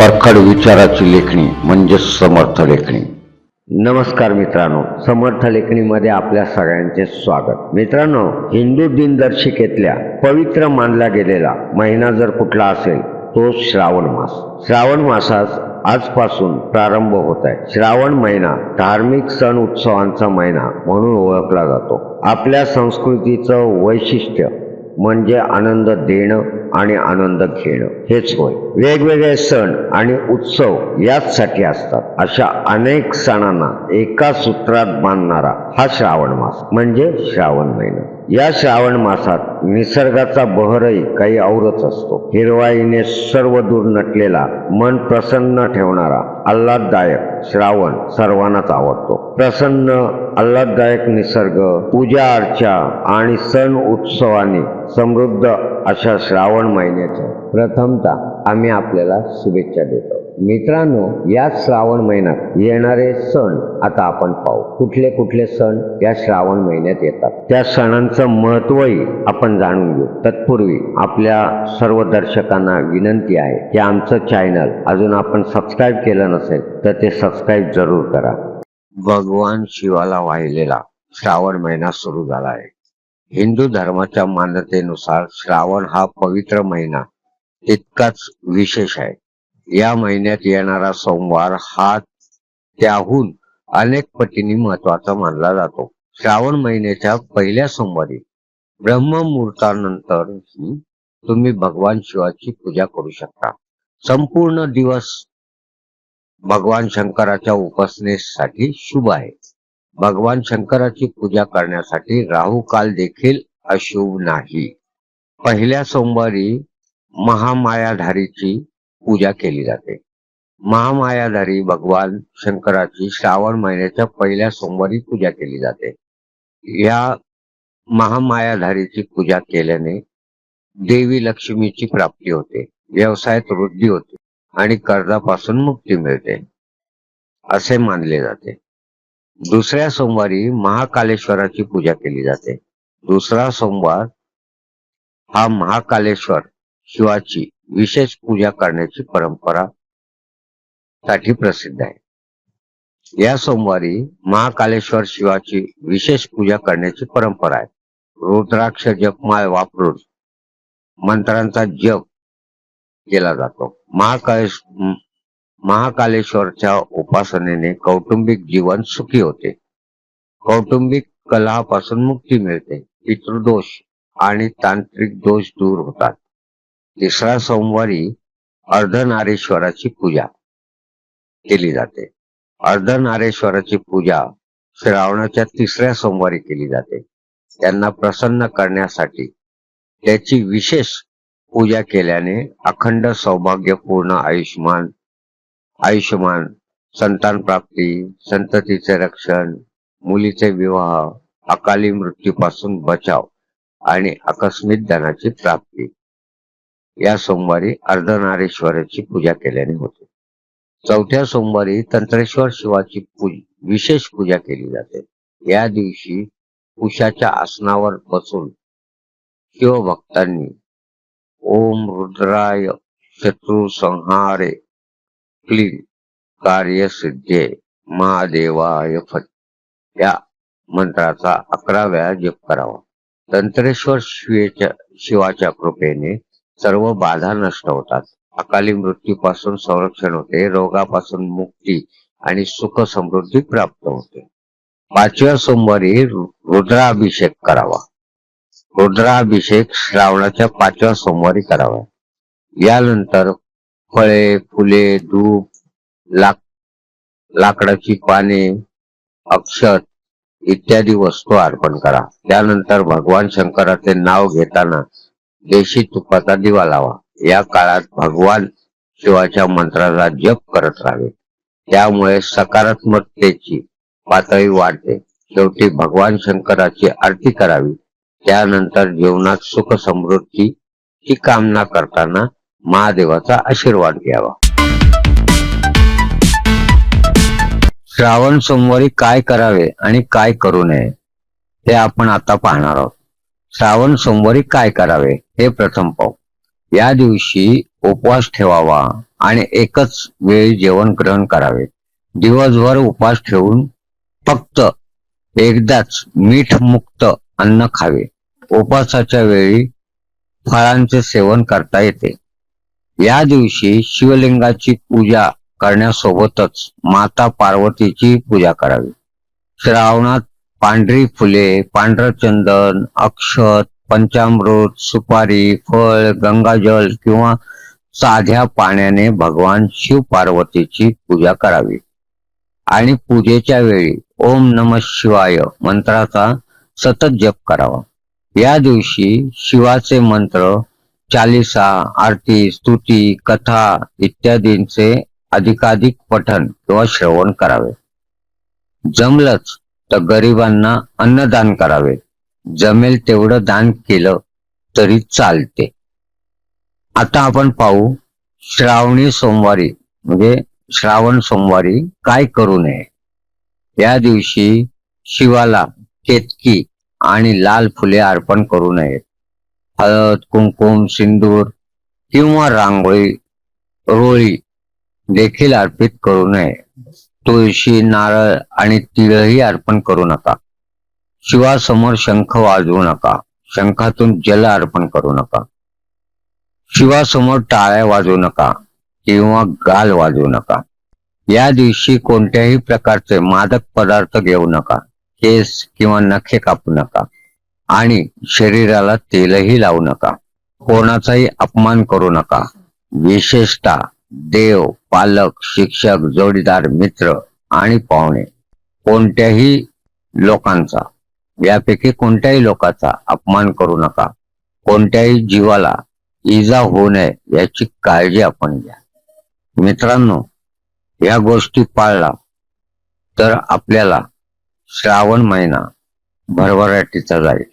परखड विचाराची लेखणी म्हणजे समर्थ लेखणी. नमस्कार मित्रांनो समर्थ लेखणीमध्ये आपल्या सगळ्यांचे स्वागत. मित्रांनो हिंदू दिनदर्शिकेतल्या पवित्र मानला गेलेला महिना जर कुठला असेल तो श्रावण मास. श्रावण मासास आजपासून प्रारंभ होत आहे. श्रावण महिना धार्मिक सण उत्सवांचा महिना म्हणून ओळखला जातो. आपल्या संस्कृतीचं वैशिष्ट्य म्हणजे आनंद देणं आणि आनंद घेणं. हेच होय. वेगवेगळे सण आणि उत्सव याचसाठी असतात. अशा अनेक सणांना एका सूत्रात बांधणारा हा श्रावण मास म्हणजे श्रावण महिना. या श्रावण मासात निसर्गाचा बहरही काही औरच असतो. हिरवाईने सर्व दूर नटलेला मन प्रसन्न ठेवणारा आल्हाददायक श्रावण सर्वांनाच आवडतो. प्रसन्न आल्हाददायक निसर्ग पूजा अर्चा आणि सण उत्सवाने समृद्ध अशा श्रावण महिन्याच्या प्रथमतः आम्ही आपल्याला शुभेच्छा देतो. मित्रांनो या श्रावण महिन्यात येणारे सण आता आपण पाहू. कुठले कुठले सण या श्रावण महिन्यात येतात? त्या सणांचं महत्वही आपण जाणून घेऊ. तत्पूर्वी आपल्या सर्व दर्शकांना विनंती आहे की आमचं चॅनल अजून आपण सबस्क्राईब केलं नसेल तर ते सबस्क्राईब जरूर करा. भगवान शिवाला वाहिलेला श्रावण महिना सुरू झाला आहे. हिंदू धर्माच्या मान्यतेनुसार श्रावण हा पवित्र महिना तितकाच विशेष आहे. या महिन्यात येणारा सोमवार हा त्याहून अनेक पटीने महत्त्वाचा मानला जातो. श्रावण महिन्याच्या पहिल्या सोमवारी ब्रह्ममुहूर्तानंतर तुम्ही भगवान शिवाची पूजा करू शकता. संपूर्ण दिवस भगवान शंकराच्या उपासनेसाठी शुभ आहे. भगवान शंकराची पूजा करण्यासाठी राहू काल देखील अशुभ नाही. पहिल्या सोमवारी महामायाधारीची पूजा केली जाते. महामायाधारी भगवान शंकराची श्रावण महिन्याच्या पहिल्या सोमवारी पूजा केली जाते. या महामायाधारीची पूजा केल्याने देवी लक्ष्मीची प्राप्ती होते व्यवसायात वृद्धी होते आणि कर्जापासून मुक्ती मिळते असे मानले जाते. दुसऱ्या सोमवारी महाकालेश्वराची पूजा केली जाते. दुसरा सोमवार हा महाकालेश्वर शिवाची विशेष पूजा करण्याची परंपरा साठी प्रसिद्ध आहे. या सोमवारी महाकालेश्वर शिवाची विशेष पूजा करण्याची परंपरा आहे. रुद्राक्ष जपमाळ वापरून मंत्रांचा जप केला जातो. महाकालेश महाकालेश्वरच्या उपासनेने कौटुंबिक जीवन सुखी होते. कौटुंबिक कलहापासून मुक्ती मिळते. पितृदोष आणि तांत्रिक दोष दूर होतात. तिसरा सोमवारी अर्धनारेश्वराची पूजा केली जाते. अर्धनारेश्वराची पूजा श्रावणाच्या तिसऱ्या सोमवारी केली जाते. त्यांना प्रसन्न करण्यासाठी त्याची विशेष पूजा केल्याने अखंड सौभाग्यपूर्ण आयुष्मान आयुष्यमान संतान प्राप्ती संततीचे रक्षण मुलीचे विवाह अकाली मृत्यूपासून बचाव आणि आकस्मिक धनाची प्राप्ती. या सोमवारी अर्धनारेश्वराची पूजा केल्याने होते. चौथ्या सोमवारी तंत्रेश्वर शिवाची पूज विशेष पूजा केली जाते. या दिवशी उशाच्या आसनावर बसून शिवभक्तांनी ओम रुद्राय शत्रू संहारे क्लीन कार्य सिद्धे महादेवाय फत या मंत्राचा अकरा वेळा जप करावा. तंत्रेश्वर शिवेच्या शिवाच्या कृपेने सर्व बाधा नष्ट होतात. अकाली मृत्यूपासून संरक्षण होते रोगापासून मुक्ती आणि सुख समृद्धी प्राप्त होते. पाचव्या सोमवारी रुद्राभिषेक करावा. रुद्राभिषेक श्रावणाच्या पाचव्या सोमवारी करावा. यानंतर फळे फुले धूप लाक लाकडाची पाने अक्षत इत्यादी वस्तू अर्पण करा. त्यानंतर भगवान शंकराचे नाव घेताना देशी तुपाचा दिवा लावा. या काळात भगवान शिवाच्या मंत्राचा जप करत राहावे. त्यामुळे सकारात्मकतेची पातळी वाढते. शेवटी भगवान शंकराची आरती करावी. त्यानंतर जीवनात सुख समृद्धी ही कामना करताना महादेवाचा आशीर्वाद घ्यावा. श्रावण सोमवारी काय करावे आणि काय करू नये हे आपण आता पाहणार आहोत. श्रावण सोमवारी काय करावे हे प्रथम पाहू. या दिवशी उपवास ठेवावा आणि एकच वेळी जेवण ग्रहण करावे. दिवसभर उपवास ठेवून फक्त एकदाच मीठ मुक्त अन्न खावे. उपवासाच्या वेळी फळांचे सेवन करता येते. या दिवशी शिवलिंगाची पूजा करण्यासोबतच माता पार्वतीची पूजा करावी. श्रावणात पांढरी फुले पांढरं चंदन अक्षत पंचामृत सुपारी फळ गंगाजल किंवा साध्या पाण्याने भगवान शिव पार्वतीची पूजा करावी. आणि पूजेच्या वेळी ओम नम शिवाय मंत्राचा सतत जप करावा. या दिवशी शिवाचे मंत्र चालिसा आरती स्तुती कथा इत्यादींचे अधिकाधिक पठन किंवा श्रवण करावे. जमलंच तर गरिबांना अन्नदान करावे. जमेल तेवढं दान केलं तरी चालते. आता आपण पाहू श्रावणी सोमवारी म्हणजे श्रावण सोमवारी काय करू नये. या दिवशी शिवाला केतकी आणि लाल फुले अर्पण करू नयेत. हळद कुंकुम सिंदूर किंवा रांगोळी रोळी देखील अर्पित करू नये. तुळशी नारळ आणि तिळही अर्पण करू नका. शिवासमोर शंख वाजवू नका. शंखातून जल अर्पण करू नका. शिवासमोर टाळ्या वाजवू नका किंवा गाल वाजवू नका. या दिवशी कोणत्याही प्रकारचे मादक पदार्थ घेऊ नका. केस किंवा नखे कापू नका आणि शरीराला तेलही लावू नका. कोणाचाही अपमान करू नका. विशेषतः देव पालक शिक्षक जोडीदार मित्र आणि पाहुणे. कोणत्याही लोकांचा यापैकी कोणत्याही लोकांचा अपमान करू नका. कोणत्याही जीवाला इजा होऊ नये याची काळजी आपण घ्या. मित्रांनो या गोष्टी पाळला तर आपल्याला श्रावण महिना भरभराटीचा जाईल.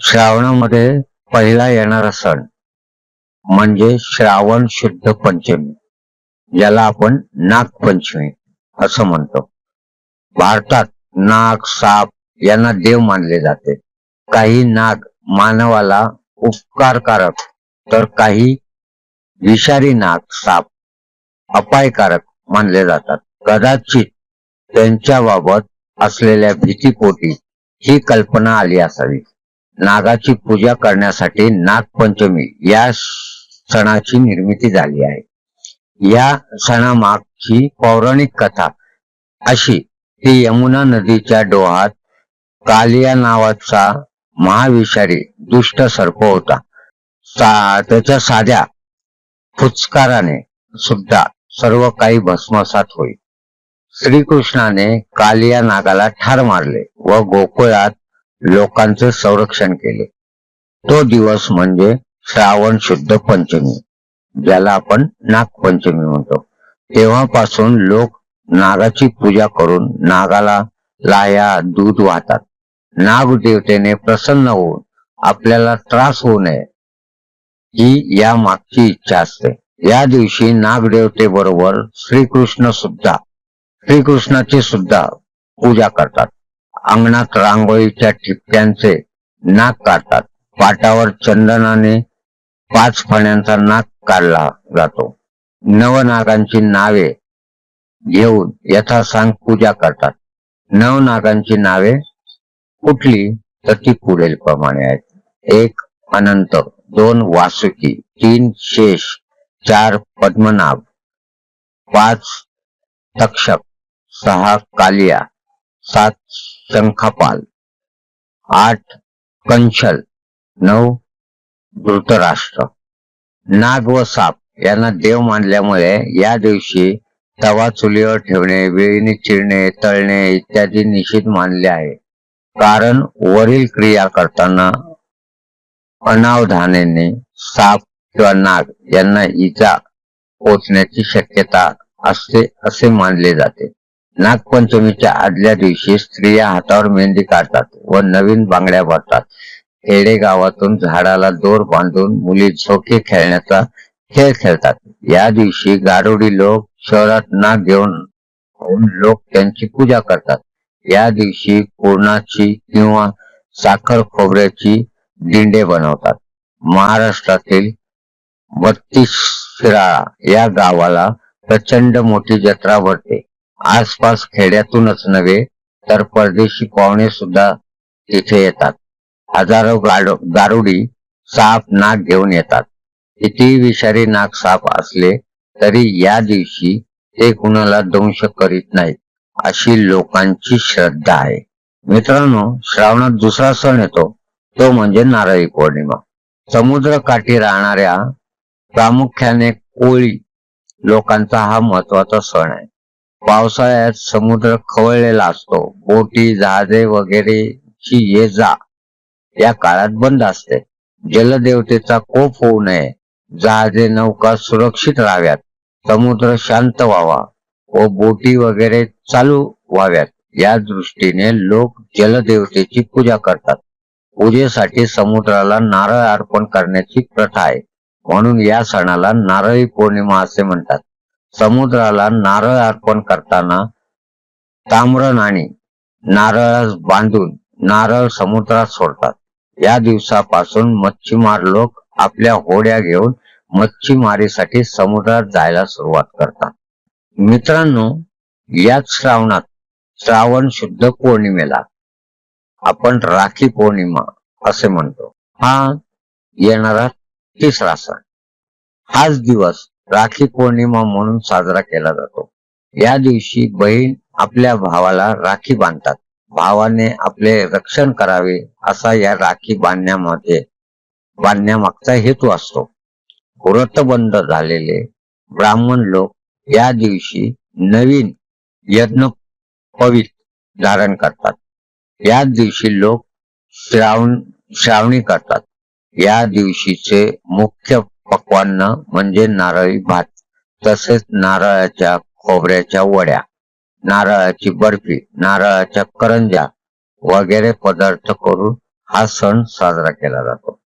श्रावणामध्ये पहिला येणारा सण म्हणजे श्रावण शुद्ध पंचमी. ज्याला आपण नागपंचमी असं म्हणतो. भारतात नाग साप यांना देव मानले जाते. काही नाग मानवाला उपकारकारक तर काही विषारी नाग साप अपायकारक मानले जातात. कदाचित त्यांच्याबाबत असलेल्या भीतीपोटी ही कल्पना आली असावी. नागाची पूजा करण्यासाठी नागपंचमी या सणाची निर्मिती झाली आहे. या सणामागची पौराणिक कथा. अशी ती यमुना नदीच्या डोहात कालिया नावाचा महाविषारी दुष्ट सर्प होता. सा त्याच्या साध्या फुचकाराने सुद्धा सर्व काही भस्मसात होईल श्रीकृष्णाने कालिया नागाला ठार मारले व गोकुळात लोकांचे संरक्षण केले. तो दिवस म्हणजे श्रावण शुद्ध पंचमी. ज्याला आपण नागपंचमी म्हणतो. तेव्हापासून लोक नागाची पूजा करून नागाला लाया दूध वाहतात. नागदेवतेने प्रसन्न होऊन आपल्याला त्रास होऊ नये ही या मागची इच्छा असते. या दिवशी नागदेवतेबरोबर श्रीकृष्ण सुद्धा श्रीकृष्णाची सुद्धा पूजा करतात. अंगणात रांगोळीच्या ठिपक्यांचे नाक काढतात. पाटावर चंदनाने पाच फण्यांचा नाक काढला जातो. नवनागांची नावे घेऊन यथासांग पूजा करतात. नवनागांची नावे कुठली? तर ती पुढील प्रमाणे आहेत. एक अनंत दोन वासुकी तीन शेष चार पद्मनाभ पाच तक्षक सहा कालिया सात शंखपाल आठ कंशल नऊ धृतराष्ट्र. नाग व साप यांना देव मानल्यामुळे या दिवशी तवा चुलीवर ठेवणे वेळीने चिरणे तळणे इत्यादी निषिद्ध मानले आहे. कारण वरील क्रिया करताना अनावधानाने साप किंवा नाग यांना इजा पोचण्याची शक्यता असते असे मानले जाते. नागपंचमीच्या आदल्या दिवशी स्त्रिया हातावर मेहंदी काढतात व नवीन बांगड्या भरतात. खेडेगावातून झाडाला दोर बांधून मुली झोके खेळण्याचा खेळ खेळतात. या दिवशी गारुडी लोक शहरात ना घेऊन लोक त्यांची पूजा करतात. या दिवशी पूर्णाची किंवा साखर खोबऱ्याची दिंडे बनवतात. महाराष्ट्रातील बत्तीस शिराळा या गावाला प्रचंड मोठी जत्रा भरते. आसपास खेड्यातूनच नव्हे तर परदेशी पाहुणे सुद्धा तिथे येतात. हजारो गारुडी साप नाग घेऊन येतात. किती विषारी नाग साप असले तरी या दिवशी ते कुणाला दंश करीत नाहीत अशी लोकांची श्रद्धा आहे. मित्रांनो श्रावणात दुसरा सण येतो तो म्हणजे नारळी पौर्णिमा. समुद्र काठी राहणाऱ्या प्रामुख्याने कोळी लोकांचा हा महत्त्वाचा सण आहे. पावसाळ्यात समुद्र खवळलेला असतो बोटी जहाजे वगैरेची ये जा. या काळात बंद असते. जलदेवतेचा कोप होऊ नये. जहाजे नौका सुरक्षित राहाव्यात. समुद्र शांत व्हावा. व बोटी वगैरे चालू व्हाव्यात. या दृष्टीने लोक जलदेवतेची पूजा करतात. पूजेसाठी समुद्राला नारळ अर्पण करण्याची प्रथा आहे. म्हणून या सणाला नारळी पौर्णिमा असे म्हणतात. समुद्राला नारळ अर्पण करताना ताम्र नाणी नारळास बांधून नारळ समुद्रात सोडतात. या दिवसापासून मच्छीमार लोक आपल्या होड्या घेऊन मच्छीमारीसाठी समुद्रात जायला सुरुवात करतात. मित्रांनो याच श्रावणात श्रावण शुद्ध पौर्णिमेला आपण राखी पौर्णिमा असे म्हणतो. हा येणारा तिसरा सण. हाच दिवस राखी पौर्णिमा म्हणून साजरा केला जातो. या दिवशी बहीण आपल्या भावाला राखी बांधतात. भावाने आपले रक्षण करावे असा या राखी बांधण्यामध्ये बांधण्यामागचा हेतू असतो. व्रतबंद झालेले ब्राह्मण लोक या दिवशी नवीन यज्ञ पवित धारण करतात. या दिवशी लोक श्रावण श्रावणी करतात. या दिवशीचे मुख्य पक्वान्न म्हणजे नारळी भात तसेच नारळाच्या खोबऱ्याच्या वड्या. नारळाची बर्फी नारळाच्या करंजा वगैरे पदार्थ करून हा सण साजरा केला जातो.